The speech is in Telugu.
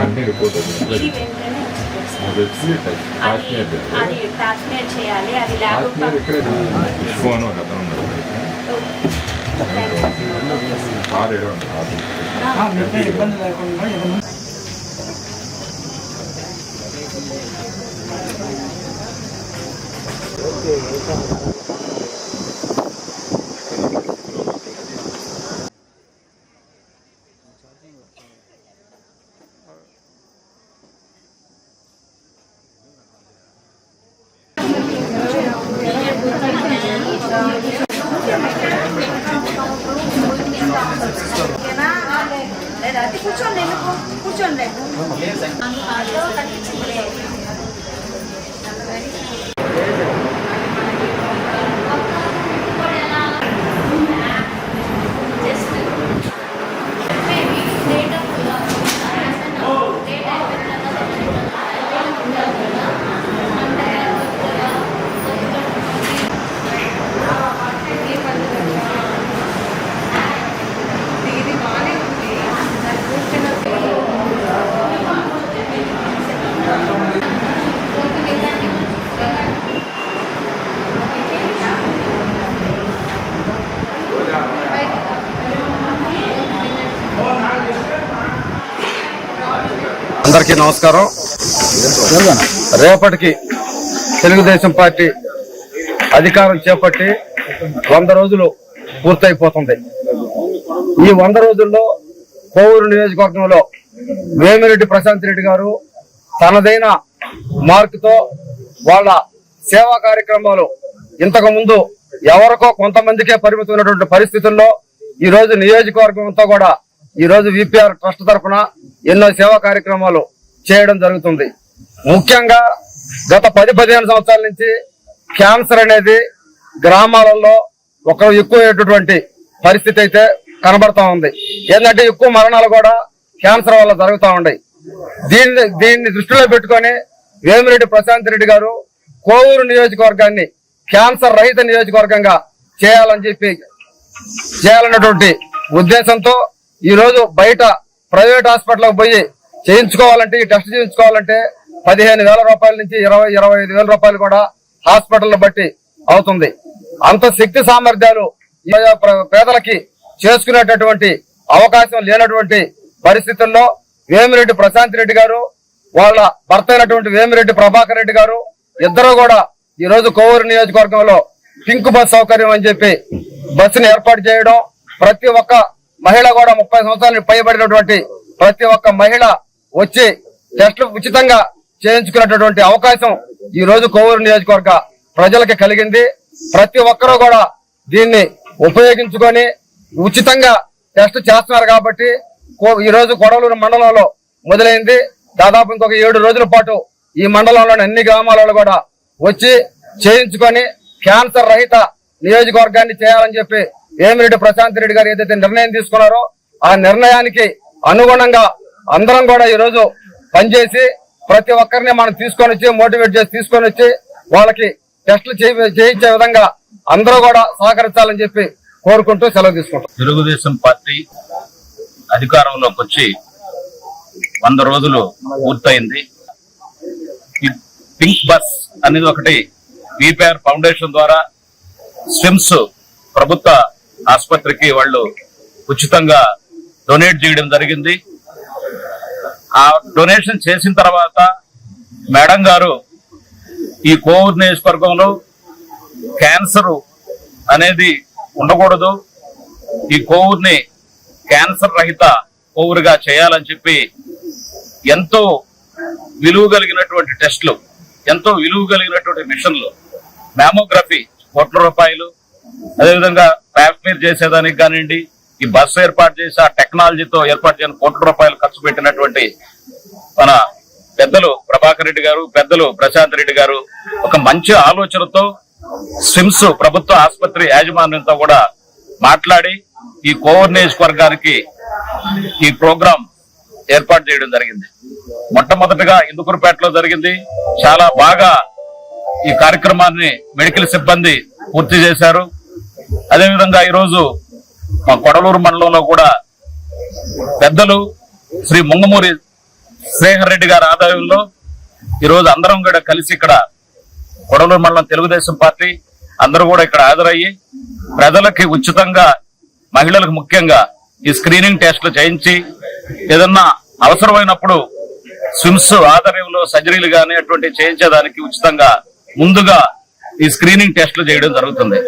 అన్ని రిపోర్ట్ ఇది వెంటనే వచ్చేస్తుంది. వెబ్సైట్ అది కాశ్మీర్ అది ప్యాచ్మేర్ చేయాలి అది ల్యాబ్ కాశ్మీర్ ఇక్కడే విశ్వ అని ఒక అతను ఉన్నాడు కార్ ఏడో కార్ ఇబ్బంది లేకుండా లేదా కూర్చోండి కూర్చోండి. అందరికీ నమస్కారం. రేపటికి తెలుగుదేశం పార్టీ అధికారం చేపట్టి వంద రోజులు పూర్తయిపోతుంది. ఈ వంద రోజుల్లో కోవూరు నియోజకవర్గంలో వేమిరెడ్డి ప్రశాంత్ రెడ్డి గారు తనదైన మార్కుతో వాళ్ళ సేవా కార్యక్రమాలు ఇంతకు ముందు ఎవరికో కొంతమందికే పరిమితమైనటువంటి పరిస్థితుల్లో ఈ రోజు నియోజకవర్గం అంతా కూడా ఈరోజు విపిఆర్ ట్రస్ట్ తరఫున ఎన్నో సేవా కార్యక్రమాలు చేయడం జరుగుతుంది. ముఖ్యంగా గత పది పదిహేను సంవత్సరాల నుంచి క్యాన్సర్ అనేది గ్రామాలలో ఒక ఎక్కువైనటువంటి పరిస్థితి అయితే కనబడతా ఉంది. ఏంటంటే ఎక్కువ మరణాలు కూడా క్యాన్సర్ వల్ల జరుగుతూ ఉన్నాయి. దీన్ని దీన్ని దృష్టిలో పెట్టుకొని వేమిరెడ్డి ప్రశాంత్ రెడ్డి గారు కోవూరు నియోజకవర్గాన్ని క్యాన్సర్ రహిత నియోజకవర్గంగా చేయాలని చెప్పి చేయాలన్నటువంటి ఉద్దేశంతో ఈ రోజు బయట ప్రైవేట్ హాస్పిటల్కి పోయి చేయించుకోవాలంటే ఈ టెస్ట్ చేయించుకోవాలంటే పదిహేను వేల రూపాయల నుంచి ఇరవై ఇరవై ఐదు వేల రూపాయలు కూడా హాస్పిటల్ బట్టి అవుతుంది. అంత శక్తి సామర్థ్యాలు ప్ర- పేదలకి చేసుకునేటటువంటి అవకాశం లేనటువంటి పరిస్థితుల్లో వేమిరెడ్డి ప్రశాంత్ రెడ్డి గారు వాళ్ళ భర్త అయినటువంటి వేమిరెడ్డి ప్రభాకర్ రెడ్డి గారు ఇద్దరు కూడా ఈ రోజు కోవూరు నియోజకవర్గంలో పింక్ బస్ సౌకర్యం అని చెప్పి బస్సును ఏర్పాటు చేయడం ప్రతి ఒక్క మహిళ కూడా ముప్పై సంవత్సరాలు పైబడినటువంటి ప్రతి ఒక్క మహిళ వచ్చి టెస్టులు ఉచితంగా చేయించుకునేటటువంటి అవకాశం ఈ రోజు కోవూరు నియోజకవర్గ ప్రజలకి కలిగింది. ప్రతి ఒక్కరూ కూడా దీన్ని ఉపయోగించుకొని ఉచితంగా టెస్ట్ చేస్తున్నారు కాబట్టి కో- ఈ రోజు కొడవలూరు మండలంలో మొదలైంది. దాదాపు ఇంకొక ఏడు రోజుల పాటు ఈ మండలంలోని అన్ని గ్రామాలలో కూడా వచ్చి చేయించుకొని క్యాన్సర్ రహిత నియోజకవర్గాన్ని చేయాలని చెప్పి ఏమిరెడ్డి ప్రశాంత్ రెడ్డి గారు ఏదైతే నిర్ణయం తీసుకున్నారో ఆ నిర్ణయానికి అనుగుణంగా అందరం కూడా ఈ రోజు పనిచేసి ప్రతి ఒక్కరిని మనం తీసుకొని వచ్చి మోటివేట్ చేసి తీసుకొని వచ్చి వాళ్ళకి టెస్టులు చేయించే విధంగా అందరూ కూడా సహకరించాలని చెప్పి కోరుకుంటూ సెలవు తీసుకుంటాం. తెలుగుదేశం పార్టీ అధికారంలోకి వచ్చి వంద రోజులు పూర్తయింది. పింక్ బస్ అనేది ఒకటి విపిఆర్ ఫౌండేషన్ ద్వారా స్విమ్స్ ప్రభుత్వ ఆసుపత్రికి వాళ్ళు ఉచితంగా డొనేట్ చేయడం జరిగింది. ఆ డొనేషన్ చేసిన తర్వాత మేడం గారు ఈ కోవూరు నియోజకవర్గంలో క్యాన్సర్ అనేది ఉండకూడదు. ఈ కోవూరుని క్యాన్సర్ రహిత కోవూరుగా చేయాలని చెప్పి ఎంతో విలువ కలిగినటువంటి టెస్టులు ఎంతో విలువ కలిగినటువంటి మిషన్లు మ్యామోగ్రఫీ కోట్ల రూపాయలు అదేవిధంగా ప్యాప్మీర్ చేసేదానికి కానివ్వండి ఈ బస్సు ఏర్పాటు చేసి ఆ టెక్నాలజీతో ఏర్పాటు చేయని కోట్ల రూపాయలు ఖర్చు పెట్టినటువంటి మన పెద్దలు ప్రభాకర్ రెడ్డి గారు పెద్దలు ప్రశాంత్ రెడ్డి గారు ఒక మంచి ఆలోచనతో స్విమ్స్ ప్రభుత్వ ఆసుపత్రి యాజమాన్యంతో కూడా మాట్లాడి ఈ కోవర్ నియోజకవర్గానికి ఈ ప్రోగ్రాం ఏర్పాటు చేయడం జరిగింది. మొట్టమొదటిగా ఇందుకురుపేటలో జరిగింది. చాలా బాగా ఈ కార్యక్రమాన్ని మెడికల్ సిబ్బంది పూర్తి చేశారు. అదేవిధంగా ఈరోజు మా కొడలూరు మండలంలో కూడా పెద్దలు శ్రీ ముంగమూరి శ్రీహర్ రెడ్డి గారి ఆదాయంలో ఈరోజు అందరం కూడా కలిసి ఇక్కడ కొడలూరు మండలం తెలుగుదేశం పార్టీ అందరూ కూడా ఇక్కడ హాజరయ్యి ప్రజలకి ఉచితంగా మహిళలకు ముఖ్యంగా ఈ స్క్రీనింగ్ టెస్ట్లు చేయించి ఏదన్నా అవసరమైనప్పుడు స్విమ్స్ ఆధ్వర్యంలో సర్జరీలు కానీ అటువంటి చేయించేదానికి ఉచితంగా ముందుగా ఈ స్క్రీనింగ్ టెస్ట్లు చేయడం జరుగుతుంది.